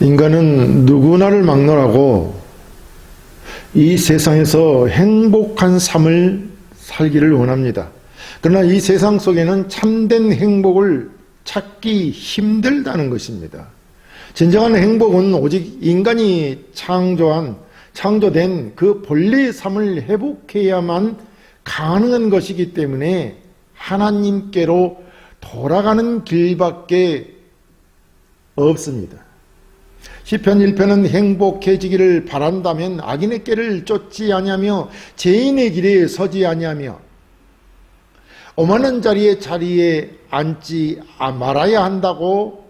인간은 누구나를 막론하고 이 세상에서 행복한 삶을 살기를 원합니다. 그러나 이 세상 속에는 참된 행복을 찾기 힘들다는 것입니다. 진정한 행복은 오직 인간이 창조한, 창조된 그 본래의 삶을 회복해야만 가능한 것이기 때문에 하나님께로 돌아가는 길밖에 없습니다. 시편 1편은 행복해지기를 바란다면 악인의 길을 쫓지 아니하며 죄인의 길에 서지 아니하며 오만한 자리에 자리에 앉지 말아야 한다고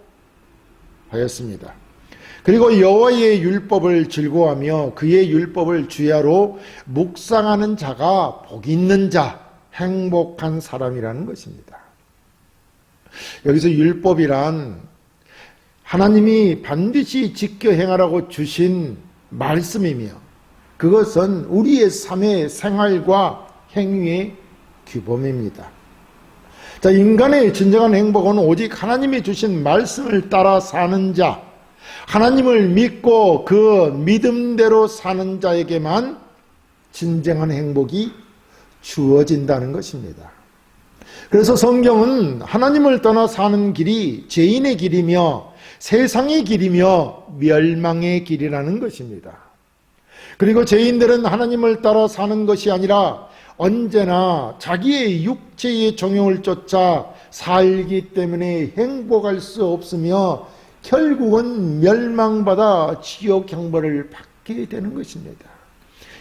하였습니다. 그리고 여호와의 율법을 즐거워하며 그의 율법을 주야로 묵상하는 자가 복 있는 자, 행복한 사람이라는 것입니다. 여기서 율법이란 하나님이 반드시 지켜 행하라고 주신 말씀이며 그것은 우리의 삶의 생활과 행위의 규범입니다. 자, 인간의 진정한 행복은 오직 하나님이 주신 말씀을 따라 사는 자, 하나님을 믿고 그 믿음대로 사는 자에게만 진정한 행복이 주어진다는 것입니다. 그래서 성경은 하나님을 떠나 사는 길이 죄인의 길이며 세상의 길이며 멸망의 길이라는 것입니다. 그리고 죄인들은 하나님을 따라 사는 것이 아니라 언제나 자기의 육체의 정욕을 쫓아 살기 때문에 행복할 수 없으며 결국은 멸망받아 지옥 형벌을 받게 되는 것입니다.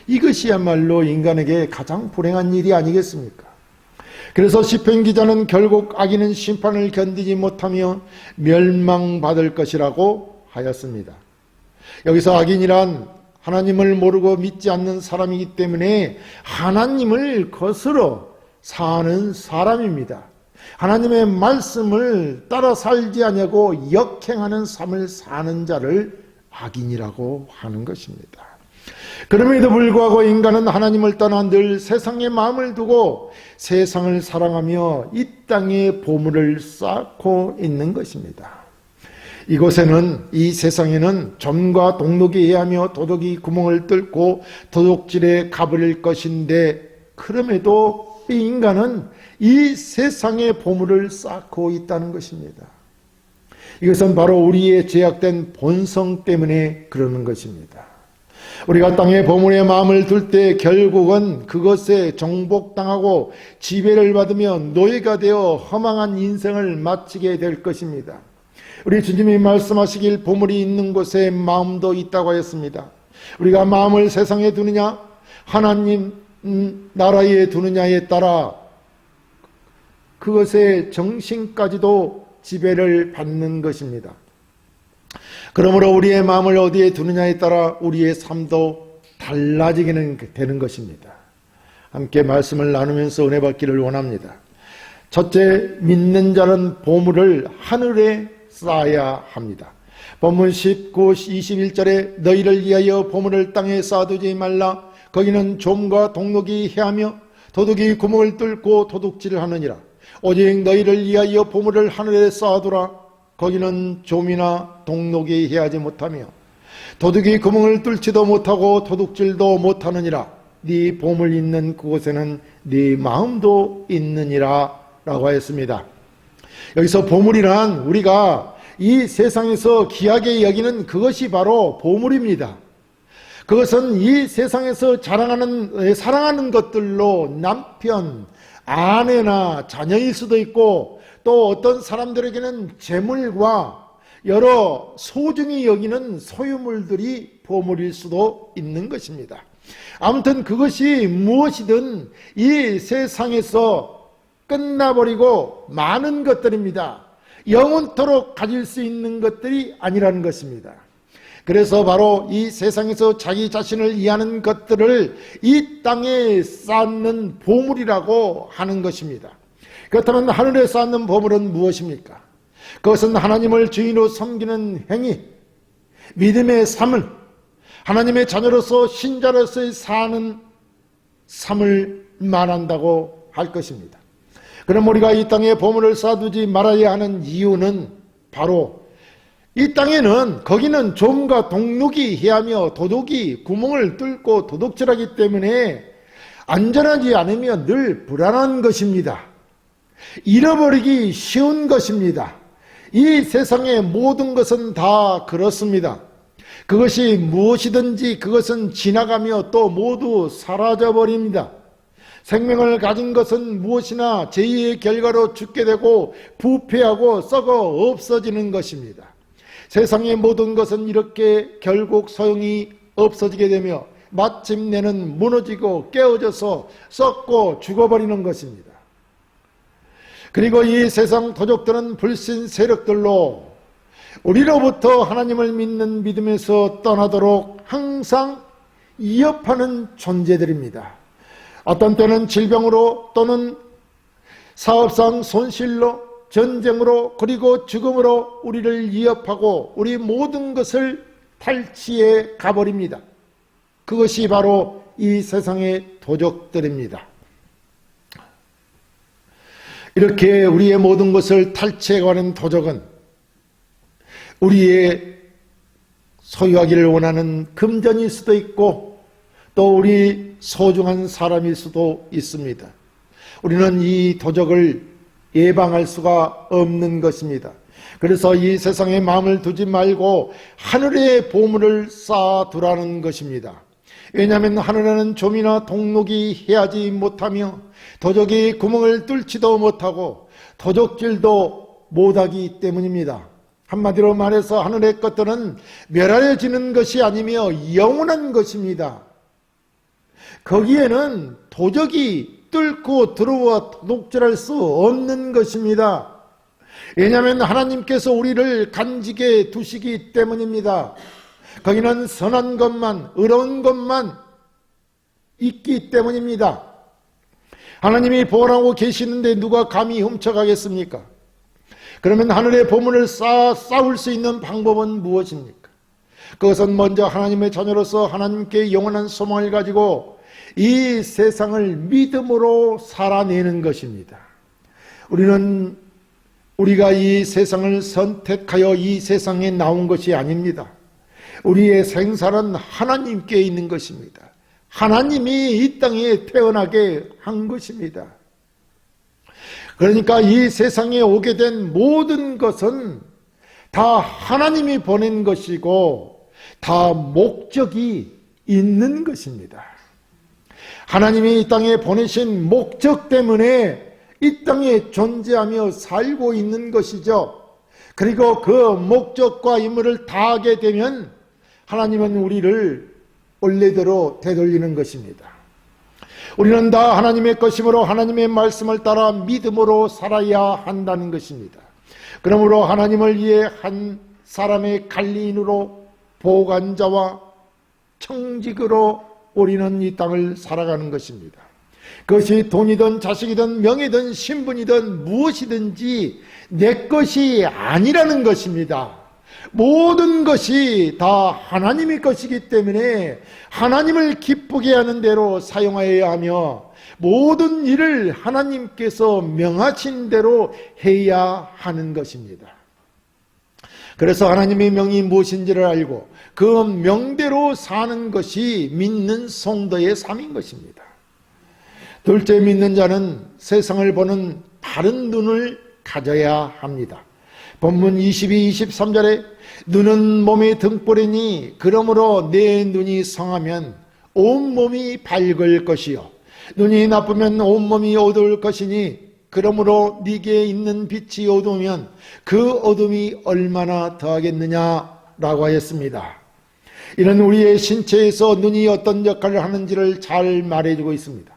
이것이야말로 인간에게 가장 불행한 일이 아니겠습니까? 그래서 시편 기자는 결국 악인은 심판을 견디지 못하며 멸망받을 것이라고 하였습니다. 여기서 악인이란 하나님을 모르고 믿지 않는 사람이기 때문에 하나님을 거스러 사는 사람입니다. 하나님의 말씀을 따라 살지 아니하고 역행하는 삶을 사는 자를 악인이라고 하는 것입니다. 그럼에도 불구하고 인간은 하나님을 떠나 늘 세상의 마음을 두고 세상을 사랑하며 이 땅에 보물을 쌓고 있는 것입니다. 이곳에는 이 세상에는 점과 동록이 해하며 도둑이 구멍을 뚫고 도둑질에 가버릴 것인데 그럼에도 이 인간은 이 세상의 보물을 쌓고 있다는 것입니다. 이것은 바로 우리의 제약된 본성 때문에 그러는 것입니다. 우리가 땅의 보물에 마음을 둘 때 결국은 그것에 정복당하고 지배를 받으며 노예가 되어 허망한 인생을 마치게 될 것입니다. 우리 주님이 말씀하시길 보물이 있는 곳에 마음도 있다고 하였습니다. 우리가 마음을 세상에 두느냐 하나님 음, 나라에 두느냐에 따라 그것의 정신까지도 지배를 받는 것입니다. 그러므로 우리의 마음을 어디에 두느냐에 따라 우리의 삶도 달라지게 되는 것입니다. 함께 말씀을 나누면서 은혜 받기를 원합니다. 첫째, 믿는 자는 보물을 하늘에 쌓아야 합니다. 본문 19, 21절에 너희를 위하여 보물을 땅에 쌓아두지 말라. 거기는 좀과 동록이 해하며 도둑이 구멍을 뚫고 도둑질을 하느니라. 오직 너희를 위하여 보물을 하늘에 쌓아두라. 거기는 좀이나 동록이 해하지 못하며 도둑이 구멍을 뚫지도 못하고 도둑질도 못하느니라. 네 보물 있는 그곳에는 네 마음도 있느니라 라고 하였습니다. 여기서 보물이란 우리가 이 세상에서 귀하게 여기는 그것이 바로 보물입니다. 그것은 이 세상에서 자랑하는, 사랑하는 것들로 남편, 아내나 자녀일 수도 있고 또 어떤 사람들에게는 재물과 여러 소중히 여기는 소유물들이 보물일 수도 있는 것입니다. 아무튼 그것이 무엇이든 이 세상에서 끝나버리고 많은 것들입니다. 영원토록 가질 수 있는 것들이 아니라는 것입니다. 그래서 바로 이 세상에서 자기 자신을 이해하는 것들을 이 땅에 쌓는 보물이라고 하는 것입니다. 그렇다면 하늘에 쌓는 보물은 무엇입니까? 그것은 하나님을 주인으로 섬기는 행위, 믿음의 삶을, 하나님의 자녀로서 신자로서의 사는 삶을 말한다고 할 것입니다. 그럼 우리가 이 땅에 보물을 쌓아두지 말아야 하는 이유는 바로 이 땅에는 거기는 좀과 동룩이 해하며 도둑이 구멍을 뚫고 도둑질하기 때문에 안전하지 않으며 늘 불안한 것입니다. 잃어버리기 쉬운 것입니다. 이 세상의 모든 것은 다 그렇습니다. 그것이 무엇이든지 그것은 지나가며 또 모두 사라져 버립니다. 생명을 가진 것은 무엇이나 제의의 결과로 죽게 되고 부패하고 썩어 없어지는 것입니다. 세상의 모든 것은 이렇게 결국 소용이 없어지게 되며 마침내는 무너지고 깨어져서 썩고 죽어버리는 것입니다. 그리고 이 세상 도적들은 불신 세력들로 우리로부터 하나님을 믿는 믿음에서 떠나도록 항상 이협하는 존재들입니다. 어떤 때는 질병으로 또는 사업상 손실로 전쟁으로 그리고 죽음으로 우리를 위협하고 우리 모든 것을 탈취해 가버립니다. 그것이 바로 이 세상의 도적들입니다. 이렇게 우리의 모든 것을 탈취해가는 도적은 우리의 소유하기를 원하는 금전일 수도 있고 또 우리 소중한 사람일 수도 있습니다. 우리는 이 도적을 예방할 수가 없는 것입니다. 그래서 이 세상에 마음을 두지 말고 하늘의 보물을 쌓아두라는 것입니다. 왜냐하면 하늘에는 좀이나 동록이 해하지 못하며 도적이 구멍을 뚫지도 못하고 도적질도 못하기 때문입니다. 한마디로 말해서 하늘의 것들은 멸하여지는 것이 아니며 영원한 것입니다. 거기에는 도적이 뚫고 들어와 도둑질할 수 없는 것입니다. 왜냐하면 하나님께서 우리를 간직해 두시기 때문입니다. 거기는 선한 것만, 의로운 것만 있기 때문입니다. 하나님이 보호하고 계시는데 누가 감히 훔쳐가겠습니까? 그러면 하늘의 보물을 쌓아 쌓을 수 있는 방법은 무엇입니까? 그것은 먼저 하나님의 자녀로서 하나님께 영원한 소망을 가지고 이 세상을 믿음으로 살아내는 것입니다. 우리는 우리가 이 세상을 선택하여 이 세상에 나온 것이 아닙니다. 우리의 생사는 하나님께 있는 것입니다. 하나님이 이 땅에 태어나게 한 것입니다. 그러니까 이 세상에 오게 된 모든 것은 다 하나님이 보낸 것이고 다 목적이 있는 것입니다. 하나님이 이 땅에 보내신 목적 때문에 이 땅에 존재하며 살고 있는 것이죠. 그리고 그 목적과 임무를 다하게 되면 하나님은 우리를 원래대로 되돌리는 것입니다. 우리는 다 하나님의 것이므로 하나님의 말씀을 따라 믿음으로 살아야 한다는 것입니다. 그러므로 하나님을 위해 한 사람의 관리인으로 보관자와 청직으로 우리는 이 땅을 살아가는 것입니다. 그것이 돈이든 자식이든 명예든 신분이든 무엇이든지 내 것이 아니라는 것입니다. 모든 것이 다 하나님의 것이기 때문에 하나님을 기쁘게 하는 대로 사용하여야 하며 모든 일을 하나님께서 명하신 대로 해야 하는 것입니다. 그래서 하나님의 명이 무엇인지를 알고 그 명대로 사는 것이 믿는 성도의 삶인 것입니다. 둘째 믿는 자는 세상을 보는 바른 눈을 가져야 합니다. 본문 22, 23절에 눈은 몸의 등불이니 그러므로 내 눈이 성하면 온몸이 밝을 것이요 눈이 나쁘면 온몸이 어두울 것이니 그러므로 네게 있는 빛이 어두우면 그 어둠이 얼마나 더하겠느냐라고 하였습니다. 이는 우리의 신체에서 눈이 어떤 역할을 하는지를 잘 말해주고 있습니다.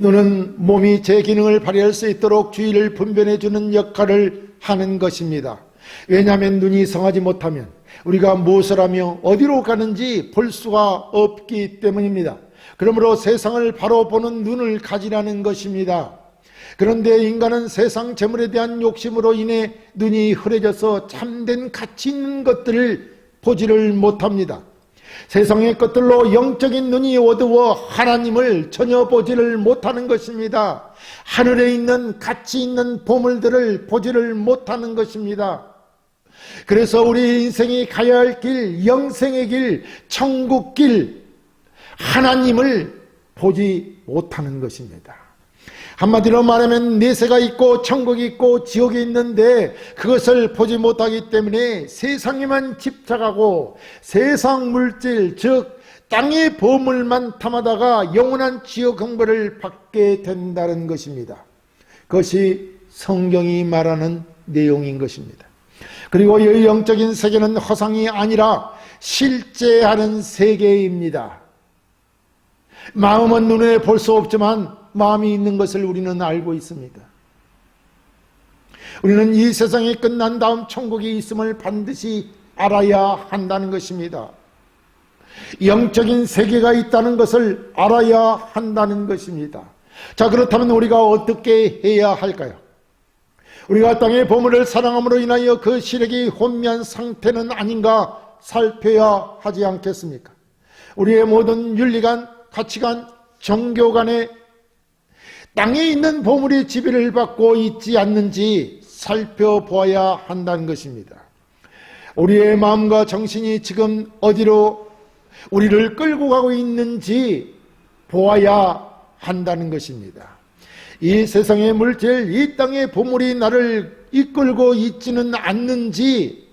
눈은 몸이 제 기능을 발휘할 수 있도록 주의를 분별해 주는 역할을 하는 것입니다. 왜냐하면 눈이 성하지 못하면 우리가 무엇을 하며 어디로 가는지 볼 수가 없기 때문입니다. 그러므로 세상을 바로 보는 눈을 가지라는 것입니다. 그런데 인간은 세상 재물에 대한 욕심으로 인해 눈이 흐려져서 참된 가치 있는 것들을 보지를 못합니다. 세상의 것들로 영적인 눈이 어두워 하나님을 전혀 보지를 못하는 것입니다. 하늘에 있는 가치 있는 보물들을 보지를 못하는 것입니다. 그래서 우리 인생이 가야 할 길, 영생의 길, 천국 길, 하나님을 보지 못하는 것입니다. 한마디로 말하면 내세가 있고 천국이 있고 지옥이 있는데 그것을 보지 못하기 때문에 세상에만 집착하고 세상 물질 즉 땅의 보물만 탐하다가 영원한 지옥 형벌을 받게 된다는 것입니다. 그것이 성경이 말하는 내용인 것입니다. 그리고 이 영적인 세계는 허상이 아니라 실제하는 세계입니다. 마음은 눈에 볼 수 없지만 마음이 있는 것을 우리는 알고 있습니다. 우리는 이 세상이 끝난 다음 천국이 있음을 반드시 알아야 한다는 것입니다. 영적인 세계가 있다는 것을 알아야 한다는 것입니다. 자, 그렇다면 우리가 어떻게 해야 할까요? 우리가 땅의 보물을 사랑함으로 인하여 그 시력이 혼미한 상태는 아닌가 살펴야 하지 않겠습니까? 우리의 모든 윤리관, 가치관, 종교관에 땅에 있는 보물이 지배를 받고 있지 않는지 살펴보아야 한다는 것입니다. 우리의 마음과 정신이 지금 어디로 우리를 끌고 가고 있는지 보아야 한다는 것입니다. 이 세상의 물질, 이 땅의 보물이 나를 이끌고 있지는 않는지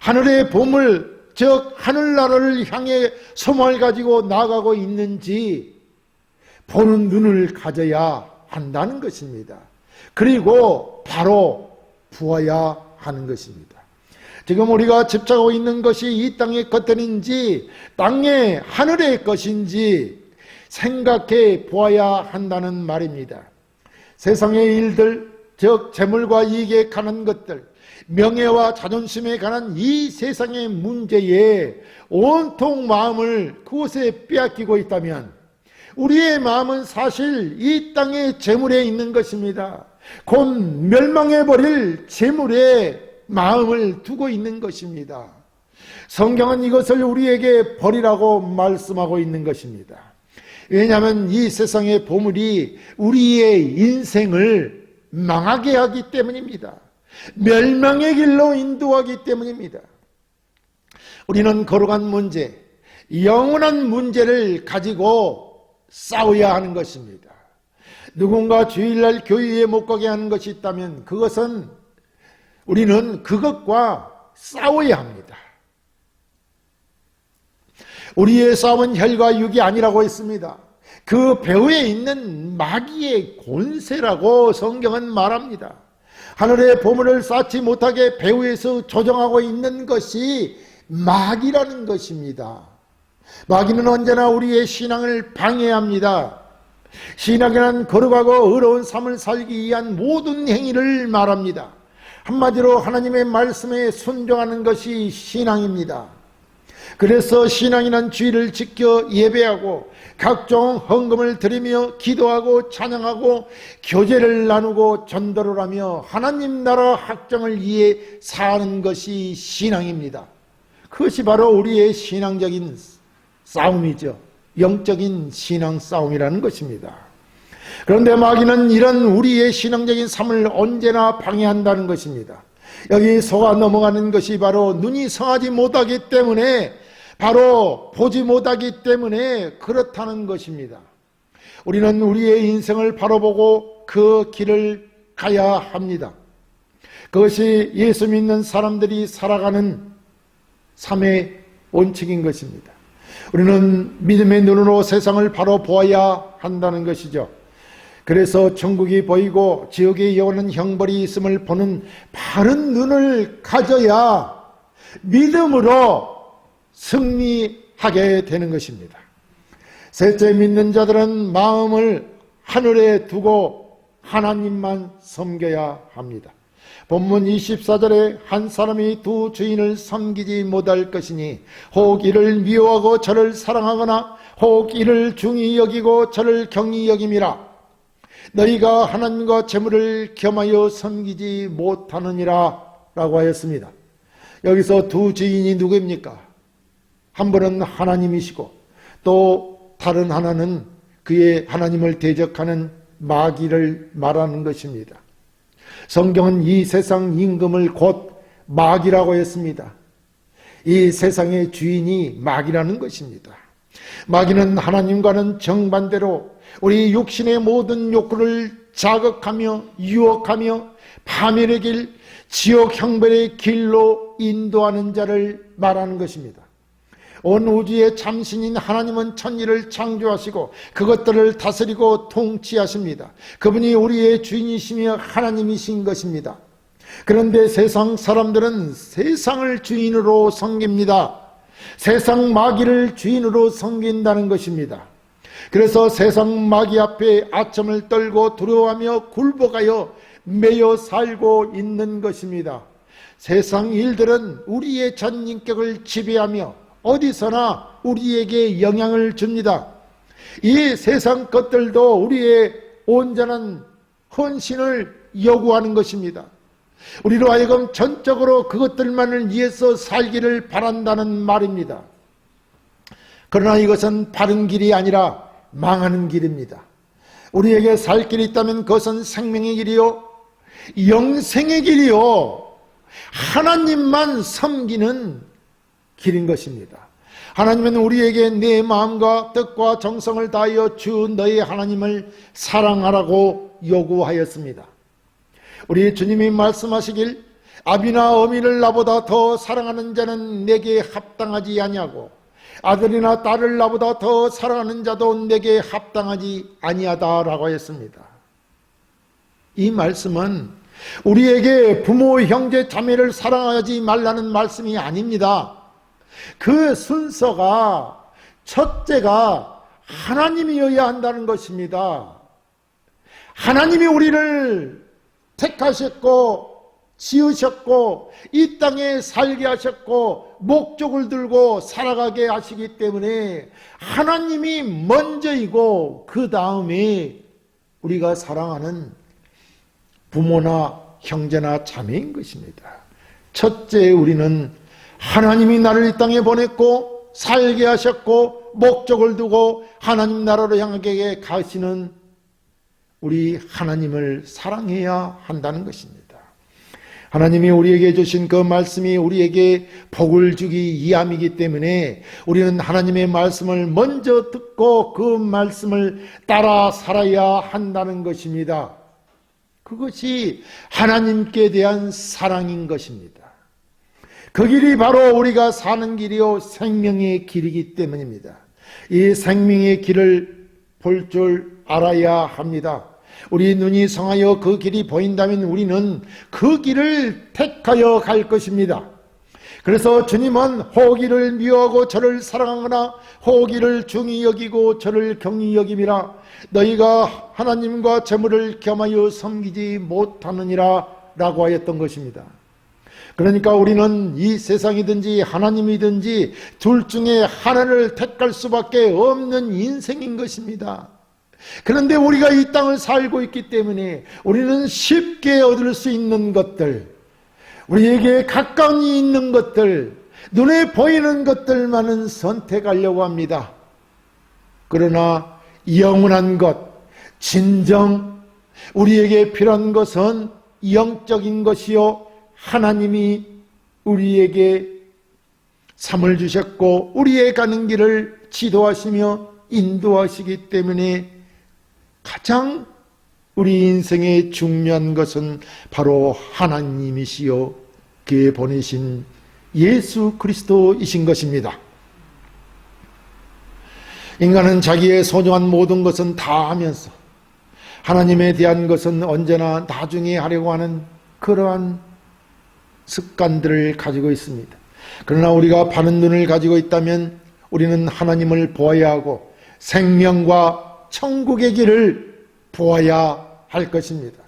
하늘의 보물, 즉 하늘나라를 향해 소망을 가지고 나가고 있는지 보는 눈을 가져야 한다는 것입니다. 그리고 바로 부어야 하는 것입니다. 지금 우리가 집착하고 있는 것이 이 땅의 것들인지 땅의 하늘의 것인지 생각해 보아야 한다는 말입니다. 세상의 일들, 즉 재물과 이익에 관한 것들, 명예와 자존심에 관한 이 세상의 문제에 온통 마음을 그곳에 빼앗기고 있다면 우리의 마음은 사실 이 땅의 재물에 있는 것입니다. 곧 멸망해버릴 재물에 마음을 두고 있는 것입니다. 성경은 이것을 우리에게 버리라고 말씀하고 있는 것입니다. 왜냐하면 이 세상의 보물이 우리의 인생을 망하게 하기 때문입니다. 멸망의 길로 인도하기 때문입니다. 우리는 거룩한 문제, 영원한 문제를 가지고 싸워야 하는 것입니다. 누군가 주일날 교회에 못 가게 하는 것이 있다면 그것은 우리는 그것과 싸워야 합니다. 우리의 싸움은 혈과 육이 아니라고 했습니다. 그 배후에 있는 마귀의 권세라고 성경은 말합니다. 하늘의 보물을 쌓지 못하게 배후에서 조정하고 있는 것이 마귀라는 것입니다. 마귀는 언제나 우리의 신앙을 방해합니다. 신앙이란 거룩하고 의로운 삶을 살기 위한 모든 행위를 말합니다. 한마디로 하나님의 말씀에 순종하는 것이 신앙입니다. 그래서 신앙이란 주의를 지켜 예배하고 각종 헌금을 드리며 기도하고 찬양하고 교제를 나누고 전도를 하며 하나님 나라 확정을 위해 사는 것이 신앙입니다. 그것이 바로 우리의 신앙적인 싸움이죠. 영적인 신앙 싸움이라는 것입니다. 그런데 마귀는 이런 우리의 신앙적인 삶을 언제나 방해한다는 것입니다. 여기 속아 넘어가는 것이 바로 눈이 성하지 못하기 때문에 바로 보지 못하기 때문에 그렇다는 것입니다. 우리는 우리의 인생을 바로 보고 그 길을 가야 합니다. 그것이 예수 믿는 사람들이 살아가는 삶의 원칙인 것입니다. 우리는 믿음의 눈으로 세상을 바로 보아야 한다는 것이죠. 그래서 천국이 보이고 지옥에 영원한 형벌이 있음을 보는 바른 눈을 가져야 믿음으로 승리하게 되는 것입니다. 셋째 믿는 자들은 마음을 하늘에 두고 하나님만 섬겨야 합니다. 본문 24절에 한 사람이 두 주인을 섬기지 못할 것이니 혹 이를 미워하고 저를 사랑하거나 혹 이를 중히 여기고 저를 경히 여김이라 너희가 하나님과 재물을 겸하여 섬기지 못하느니라 라고 하였습니다. 여기서 두 주인이 누구입니까? 한 분은 하나님이시고 또 다른 하나는 그의 하나님을 대적하는 마귀를 말하는 것입니다. 성경은 이 세상 임금을 곧 마귀라고 했습니다. 이 세상의 주인이 마귀라는 것입니다. 마귀는 하나님과는 정반대로 우리 육신의 모든 욕구를 자극하며 유혹하며 파멸의 길, 지옥 형벌의 길로 인도하는 자를 말하는 것입니다. 온 우주의 참신인 하나님은 천지를 창조하시고 그것들을 다스리고 통치하십니다. 그분이 우리의 주인이시며 하나님이신 것입니다. 그런데 세상 사람들은 세상을 주인으로 섬깁니다. 세상 마귀를 주인으로 섬긴다는 것입니다. 그래서 세상 마귀 앞에 아첨을 떨고 두려워하며 굴복하여 매여 살고 있는 것입니다. 세상 일들은 우리의 전 인격을 지배하며 어디서나 우리에게 영향을 줍니다. 이 세상 것들도 우리의 온전한 헌신을 요구하는 것입니다. 우리로 하여금 전적으로 그것들만을 위해서 살기를 바란다는 말입니다. 그러나 이것은 바른 길이 아니라 망하는 길입니다. 우리에게 살 길이 있다면 그것은 생명의 길이요, 영생의 길이요, 하나님만 섬기는 길인 것입니다. 하나님은 우리에게 내 마음과 뜻과 정성을 다하여 주 너의 하나님을 사랑하라고 요구하였습니다. 우리 주님이 말씀하시길 아비나 어미를 나보다 더 사랑하는 자는 내게 합당하지 아니하고 아들이나 딸을 나보다 더 사랑하는 자도 내게 합당하지 아니하다라고 했습니다. 이 말씀은 우리에게 부모, 형제, 자매를 사랑하지 말라는 말씀이 아닙니다. 그 순서가 첫째가 하나님이어야 한다는 것입니다. 하나님이 우리를 택하셨고 지으셨고 이 땅에 살게 하셨고 목적을 들고 살아가게 하시기 때문에 하나님이 먼저이고 그 다음에 우리가 사랑하는 부모나 형제나 자매인 것입니다. 첫째 우리는 하나님이 나를 이 땅에 보냈고 살게 하셨고 목적을 두고 하나님 나라로 향하게 가시는 우리 하나님을 사랑해야 한다는 것입니다. 하나님이 우리에게 주신 그 말씀이 우리에게 복을 주기 위함이기 때문에 우리는 하나님의 말씀을 먼저 듣고 그 말씀을 따라 살아야 한다는 것입니다. 그것이 하나님께 대한 사랑인 것입니다. 그 길이 바로 우리가 사는 길이요 생명의 길이기 때문입니다. 이 생명의 길을 볼 줄 알아야 합니다. 우리 눈이 성하여 그 길이 보인다면 우리는 그 길을 택하여 갈 것입니다. 그래서 주님은 호기를 미워하고 저를 사랑하거나 호기를 중히 여기고 저를 경히 여김이라 너희가 하나님과 재물을 겸하여 섬기지 못하느니라 라고 하였던 것입니다. 그러니까 우리는 이 세상이든지 하나님이든지 둘 중에 하나를 택할 수밖에 없는 인생인 것입니다. 그런데 우리가 이 땅을 살고 있기 때문에 우리는 쉽게 얻을 수 있는 것들, 우리에게 가까이 있는 것들, 눈에 보이는 것들만은 선택하려고 합니다. 그러나 영원한 것, 진정, 우리에게 필요한 것은 영적인 것이요, 하나님이 우리에게 삶을 주셨고, 우리의 가는 길을 지도하시며 인도하시기 때문에 가장 우리 인생에 중요한 것은 바로 하나님이시요 그에 보내신 예수 그리스도이신 것입니다. 인간은 자기의 소중한 모든 것은 다 하면서 하나님에 대한 것은 언제나 나중에 하려고 하는 그러한 습관들을 가지고 있습니다. 그러나 우리가 바른 눈을 가지고 있다면 우리는 하나님을 보아야 하고 생명과 천국의 길을 보아야 할 것입니다.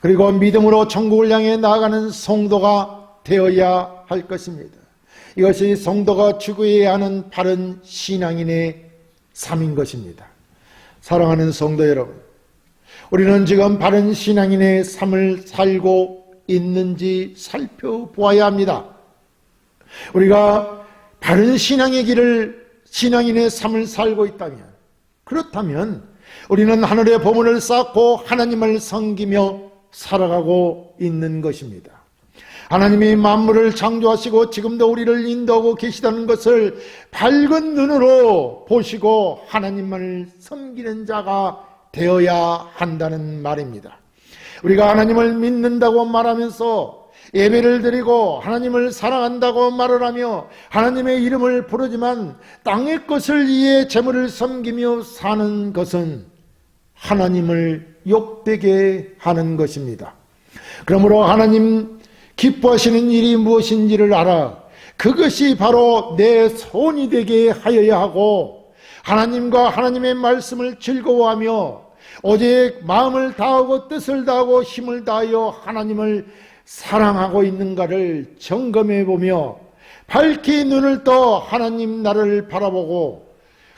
그리고 믿음으로 천국을 향해 나아가는 성도가 되어야 할 것입니다. 이것이 성도가 추구해야 하는 바른 신앙인의 삶인 것입니다. 사랑하는 성도 여러분, 우리는 지금 바른 신앙인의 삶을 살고 있는지 살펴보아야 합니다. 우리가 바른 신앙의 길을 신앙인의 삶을 살고 있다면 그렇다면 우리는 하늘의 보물을 쌓고 하나님을 섬기며 살아가고 있는 것입니다. 하나님이 만물을 창조하시고 지금도 우리를 인도하고 계시다는 것을 밝은 눈으로 보시고 하나님만을 섬기는 자가 되어야 한다는 말입니다. 우리가 하나님을 믿는다고 말하면서 예배를 드리고 하나님을 사랑한다고 말을 하며 하나님의 이름을 부르지만 땅의 것을 위해 재물을 섬기며 사는 것은 하나님을 욕되게 하는 것입니다. 그러므로 하나님 기뻐하시는 일이 무엇인지를 알아 그것이 바로 내 손이 되게 하여야 하고 하나님과 하나님의 말씀을 즐거워하며 오직 마음을 다하고 뜻을 다하고 힘을 다하여 하나님을 사랑하고 있는가를 점검해 보며 밝히 눈을 떠 하나님 나를 바라보고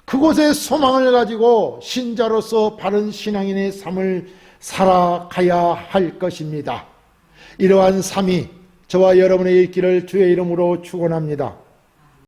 그곳에 소망을 가지고 신자로서 바른 신앙인의 삶을 살아가야 할 것입니다. 이러한 삶이 저와 여러분의 있기를 주의 이름으로 축원합니다.